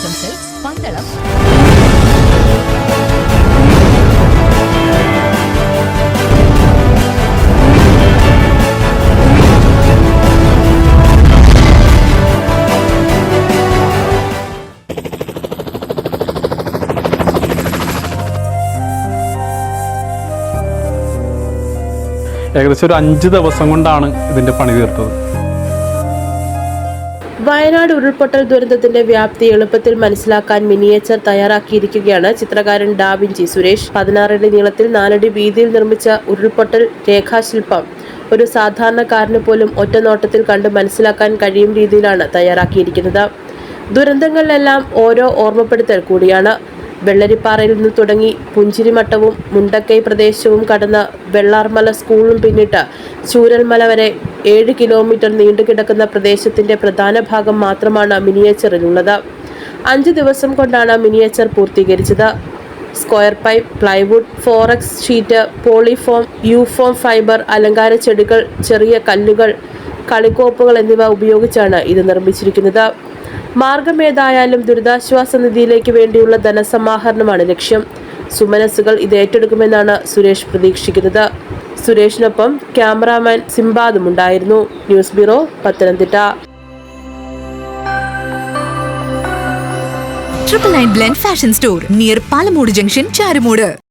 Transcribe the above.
Silks Pandalam ഏകദേശം ഒരു അഞ്ച് ദിവസം കൊണ്ടാണ് ഇതിന്റെ പണി തീർത്തത്. വയനാട് ഉരുൾപൊട്ടൽ ദുരന്തത്തിന്റെ വ്യാപ്തി എളുപ്പത്തിൽ മനസ്സിലാക്കാൻ മിനിയേച്ചർ തയ്യാറാക്കിയിരിക്കുകയാണ് ചിത്രകാരൻ ഡാവിഞ്ചി. സുരേഷ് പതിനാറടി നീളത്തിൽ നാലടി വീതിയിൽ നിർമ്മിച്ച ഉരുൾപൊട്ടൽ രേഖാശില്പം ഒരു സാധാരണക്കാരന് പോലും ഒറ്റ നോട്ടത്തിൽ കണ്ട് മനസ്സിലാക്കാൻ കഴിയും രീതിയിലാണ് തയ്യാറാക്കിയിരിക്കുന്നത്. ദുരന്തങ്ങളിലെല്ലാം ഓരോ ഓർമ്മപ്പെടുത്തൽ കൂടിയാണ്. വെള്ളരിപ്പാറയിൽ നിന്ന് തുടങ്ങി പുഞ്ചിരിമട്ടവും മുണ്ടക്കൈ പ്രദേശവും കടന്ന് വെള്ളാർമല സ്കൂളും പിന്നിട്ട് ചൂരൽമല വരെ ഏഴ് കിലോമീറ്റർ നീണ്ടുകിടക്കുന്ന പ്രദേശത്തിന്റെ പ്രധാന ഭാഗം മാത്രമാണ് മിനിയേച്ചറിലുള്ളത്. അഞ്ച് ദിവസം കൊണ്ടാണ് miniature പൂർത്തീകരിച്ചത്. Square pipe plywood forex sheet polyfoam യൂഫോം fibre അലങ്കാര ചെടികൾ ചെറിയ കല്ലുകൾ കളിക്കോപ്പുകൾ എന്നിവ ഉപയോഗിച്ചാണ് ഇത് നിർമ്മിച്ചിരിക്കുന്നത്. മാർഗമേതായാലും ദുരിതാശ്വാസ നിധിയിലേക്ക് വേണ്ടിയുള്ള ധനസമാഹരണമാണ് ലക്ഷ്യം. സുമനസ്സുകൾ ഇത് ഏറ്റെടുക്കുമെന്നാണ് സുരേഷ് പ്രതീക്ഷിക്കുന്നത്. സുരേഷിനൊപ്പം ക്യാമറാമാൻ സിംബാദും ഉണ്ടായിരുന്നു. News bureau Pathanamthitta. Triple nine blend fashion store near Palamood junction Charummood